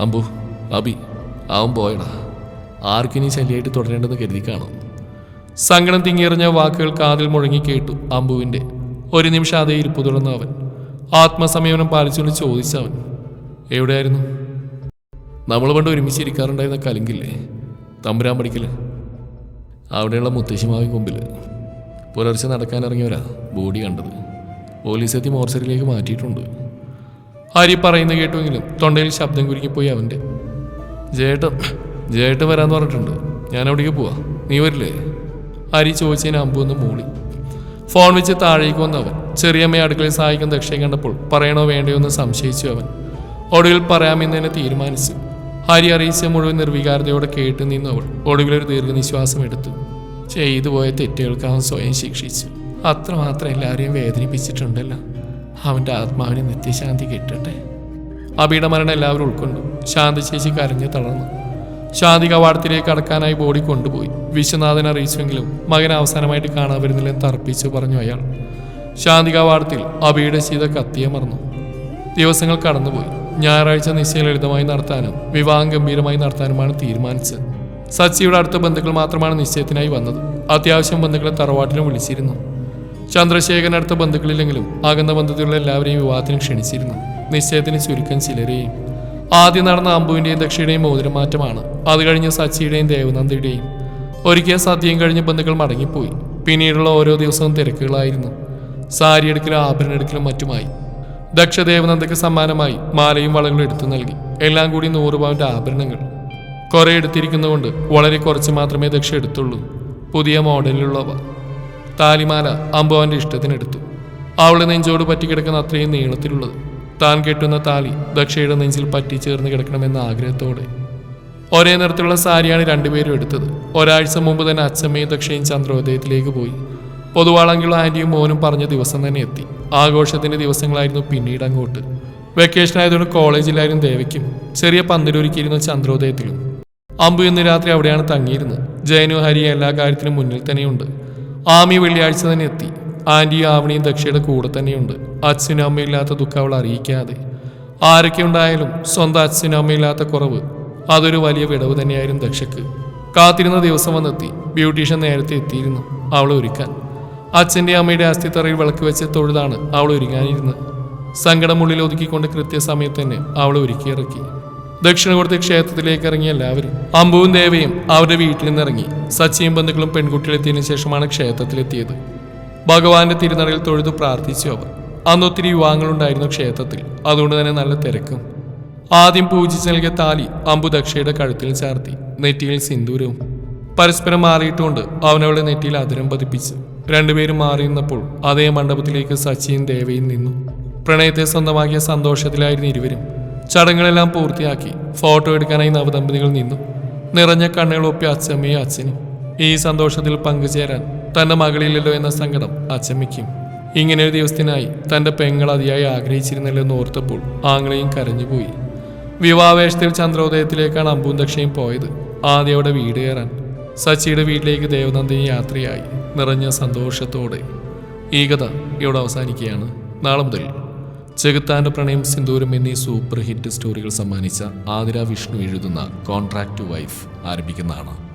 അമ്പു അബി അവൻ പോയടാ. ആർക്കിനി ശല്യമായിട്ട് തുടരേണ്ടെന്ന് കരുതി കാണും. സങ്കടം തിങ്ങിയെറിഞ്ഞ വാക്കുകൾ കാതിൽ മുഴങ്ങി കേട്ടു അമ്പുവിന്റെ ഒരു നിമിഷം അതേ ഇരിപ്പ് തുടർന്ന് അവൻ. ആത്മസംയമനം പാലിച്ചുകൊണ്ട് ചോദിച്ചവൻ എവിടെയായിരുന്നു? നമ്മൾ പണ്ട് ഒരുമിച്ചിരിക്കാറുണ്ടായിരുന്ന കലിങ്കില്ലേ? തമ്പുരാൻ പഠിക്കൽ അവിടെയുള്ള മുത്തശ്ശിമാവി കൊമ്പിൽ പുലർച്ചെ നടക്കാനിറങ്ങിയവരാ ബോഡി കണ്ടത്. പോലീസ് എത്തി മോർച്ചറിലേക്ക് മാറ്റിയിട്ടുണ്ട്. ഹരി പറയുന്ന കേട്ടുവെങ്കിലും തൊണ്ടയിൽ ശബ്ദം കുരുങ്ങിപ്പോയി അവന്റെ ജേട്ടൻ ജേട്ടൻ വരാന്ന് പറഞ്ഞിട്ടുണ്ട്. ഞാൻ അവിടേക്ക് പോവാ. നീ വരില്ലേ? ഹരി ചോദിച്ചതിന് അമ്പു ഒന്ന് മൂളി. ഫോൺ വെച്ച് താഴേക്ക് വന്നു അവൻ ചെറിയമ്മയെ അടുക്കളയിൽ സഹായിക്കുന്ന ദക്ഷയെ കണ്ടപ്പോൾ പറയണോ വേണ്ടയോ എന്ന് സംശയിച്ചു അവൻ. ഒടുവിൽ പറയാമെന്ന് തന്നെ തീരുമാനിച്ചു. ഹരി അറിയിച്ച മുഴുവൻ നിർവികാരതയോടെ കേട്ടു നിന്നു അവൾ. ഒടുവിൽ ഒരു ദീർഘനിശ്വാസം എടുത്തു. ചെയ്തു പോയ തെറ്റുകൾക്ക് അവൻ സ്വയം ശിക്ഷിച്ചു. അത്രമാത്രം എല്ലാവരെയും വേദനിപ്പിച്ചിട്ടുണ്ടല്ലോ. അവന്റെ ആത്മാവിന് നിത്യശാന്തി കിട്ടട്ടെ. അബിയുടെ മരണം എല്ലാവരും ഉൾക്കൊണ്ടു. ശാന്തി കരഞ്ഞു തളർന്നു. ശാന്തി കവാടത്തിലേക്ക് അടക്കാനായി ബോഡി കൊണ്ടുപോയി. വിശ്വനാഥൻ അറിയിച്ചെങ്കിലും മകൻ അവസാനമായിട്ട് കാണാൻ വരുന്നില്ലെന്ന് തർപ്പിച്ചു പറഞ്ഞു അയാൾ. ശാന്തി കവാടത്തിൽ അബിയുടെ ശീത കത്തിയമർന്നു ദിവസങ്ങൾ കടന്നുപോയി. ഞായറാഴ്ച നിശ്ചയം ലളിതമായി നടത്താനും വിവാഹം ഗംഭീരമായി നടത്താനുമാണ് തീരുമാനിച്ചത്. സച്ചിയുടെ അടുത്ത ബന്ധുക്കൾ മാത്രമാണ് നിശ്ചയത്തിനായി വന്നത്. അത്യാവശ്യം ബന്ധുക്കളെ തറവാട്ടിലും വിളിച്ചിരുന്നു. ചന്ദ്രശേഖരൻ അടുത്ത ബന്ധുക്കളില്ലെങ്കിലും അകന്ന ബന്ധത്തിലുള്ള എല്ലാവരെയും വിവാഹത്തിന് ക്ഷണിച്ചിരുന്നു. നിശ്ചയത്തിന് ചുരുക്കം ചിലരെയും ആദ്യം നടന്ന അമ്പുവിന്റെയും ദക്ഷയുടെയും മോതിരമാറ്റമാണ് അത് കഴിഞ്ഞ് സച്ചിയുടെയും ദേവനന്ദിയുടെയും. ഒരിക്കൽ സദ്യയും കഴിഞ്ഞ് ബന്ധുക്കൾ മടങ്ങിപ്പോയി. പിന്നീടുള്ള ഓരോ ദിവസവും തിരക്കുകളായിരുന്നു. സാരി എടുക്കലും ആഭരണം എടുക്കലും മറ്റുമായി. ദക്ഷ ദേവനന്ദയ്ക്ക് സമ്മാനമായി മാലയും വളകളും എടുത്തു നൽകി. എല്ലാം കൂടി നൂറ് പവന്റെ ആഭരണങ്ങൾ. കുറെ എടുത്തിരിക്കുന്നതുകൊണ്ട് വളരെ കുറച്ച് മാത്രമേ ദക്ഷ എടുത്തുള്ളൂ. പുതിയ മോഡലിലുള്ളവ. താലിമാല അമ്പവന്റെ ഇഷ്ടത്തിനെടുത്തു അവളെ നെഞ്ചോട് പറ്റിക്കിടക്കുന്ന അത്രയും നീളത്തിലുള്ളത്. താൻ കെട്ടുന്ന താലി ദക്ഷയുടെ നെഞ്ചിൽ പറ്റി ചേർന്ന് കിടക്കണമെന്ന ആഗ്രഹത്തോടെ. ഒരേ നിറത്തിലുള്ള സാരിയാണ് രണ്ടുപേരും എടുത്തത്. ഒരാഴ്ച മുമ്പ് തന്നെ അച്ഛമ്മയും ദക്ഷയും ചന്ദ്രോദയത്തിലേക്ക് പോയി. പൊതുവാളെങ്കിലും ആന്റിയും മോനും പറഞ്ഞ ദിവസം തന്നെ എത്തി. ആഘോഷത്തിന്റെ ദിവസങ്ങളായിരുന്നു പിന്നീട് അങ്ങോട്ട്. വെക്കേഷൻ ആയതുകൊണ്ട് കോളേജിലായിരുന്നു ദേവയ്ക്കും ചെറിയ പന്തിലൊരുക്കിയിരുന്നു ചന്ദ്രോദയത്തിലും. അമ്പു ഇന്ന് രാത്രി അവിടെയാണ് തങ്ങിയിരുന്നത്. ജയനു ഹരി എല്ലാ കാര്യത്തിനും മുന്നിൽ തന്നെയുണ്ട്. ആമി വെള്ളിയാഴ്ച തന്നെ എത്തി. ആന്റിയും ആവണിയും ദക്ഷയുടെ കൂടെ തന്നെയുണ്ട്. അച്ഛനും അമ്മയില്ലാത്ത ദുഃഖം അവൾ അറിയിക്കാതെ. ആരൊക്കെ ഉണ്ടായാലും സ്വന്തം അച്ഛനും അമ്മയില്ലാത്ത കുറവ് അതൊരു വലിയ വിടവ് തന്നെയായിരുന്നു ദക്ഷക്ക്. കാത്തിരുന്ന ദിവസം വന്നെത്തി. ബ്യൂട്ടീഷ്യൻ നേരത്തെ എത്തിയിരുന്നു. അവളെ ഒരുക്കാൻ. അച്ഛന്റെ അമ്മയുടെ അസ്ഥിത്തറയിൽ വിളക്ക് വെച്ച് തൊഴുതാണ് അവൾ ഒരുങ്ങാനിരുന്നത്. സങ്കടമുള്ളിൽ ഒതുക്കിക്കൊണ്ട് കൃത്യസമയത്ത് തന്നെ അവളെ ഒരുക്കിയിറക്കി ദക്ഷിണ കൊടുത്ത് ക്ഷേത്രത്തിലേക്ക് ഇറങ്ങിയ എല്ലാവരും അമ്പുവും ദേവയും അവരുടെ വീട്ടിൽ നിന്നിറങ്ങി. സച്ചിയും ബന്ധുക്കളും പെൺകുട്ടികളെത്തിയതിനു ശേഷമാണ് ക്ഷേത്രത്തിലെത്തിയത്. ഭഗവാന്റെ തിരുനടയിൽ തൊഴുതു പ്രാർത്ഥിച്ചു അവർ. അന്ന് ഒത്തിരി യുവാങ്ങളുണ്ടായിരുന്നു ക്ഷേത്രത്തിൽ. അതുകൊണ്ട് തന്നെ നല്ല തിരക്കും. ആദ്യം പൂജിച്ച് നൽകിയ താലി അമ്പുദക്ഷയുടെ കഴുത്തിൽ ചാർത്തി നെറ്റിയിൽ സിന്ദൂരവും. പരസ്പരം മാറിയിട്ടുകൊണ്ട് അവനവളുടെ നെറ്റിയിൽ അതിരം പതിപ്പിച്ചു. രണ്ടുപേരും മാറി നിന്നപ്പോൾ അതേ മണ്ഡപത്തിലേക്ക് സച്ചിയും ദേവയും നിന്നു. പ്രണയത്തെ സ്വന്തമാക്കിയ സന്തോഷത്തിലായിരുന്നു ഇരുവരും. ചടങ്ങുകളെല്ലാം പൂർത്തിയാക്കി ഫോട്ടോ എടുക്കാനായി നവദമ്പതികൾ നിന്നു. നിറഞ്ഞ കണ്ണുകൾ ഒപ്പി അച്ഛമ്മയും അച്ഛനും ഈ സന്തോഷത്തിൽ പങ്കുചേരാൻ തന്റെ മകളില്ലല്ലോ എന്ന സങ്കടം അച്ചമ്മയ്ക്കും. ഇങ്ങനെ ഒരു ദിവസത്തിനായി തന്റെ പെങ്ങൾ അതിയായി ആഗ്രഹിച്ചിരുന്നില്ലെന്ന് ഓർത്തപ്പോൾ ആങ്ങളെയും കരഞ്ഞുപോയി. വിവാഹവേഷത്തിൽ ചന്ദ്രോദയത്തിലേക്കാണ് അമ്പും പോയത്. ആദ്യം അവിടെ വീട് കയറാൻ. സച്ചിയുടെ വീട്ടിലേക്ക് ദേവനന്ദിനി യാത്രയായി. നിറഞ്ഞ സന്തോഷത്തോടെ. ഈ കഥ ഇവിടെ അവസാനിക്കുകയാണ്. നാളെ മുതൽ ചെകുത്താന്റെ പ്രണയം സിന്ദൂരം എന്നീ സൂപ്പർ ഹിറ്റ് സ്റ്റോറികൾ സമ്മാനിച്ച ആതിര വിഷ്ണു എഴുതുന്ന കോൺട്രാക്റ്റ് വൈഫ് ആരംഭിക്കുന്നതാണ്.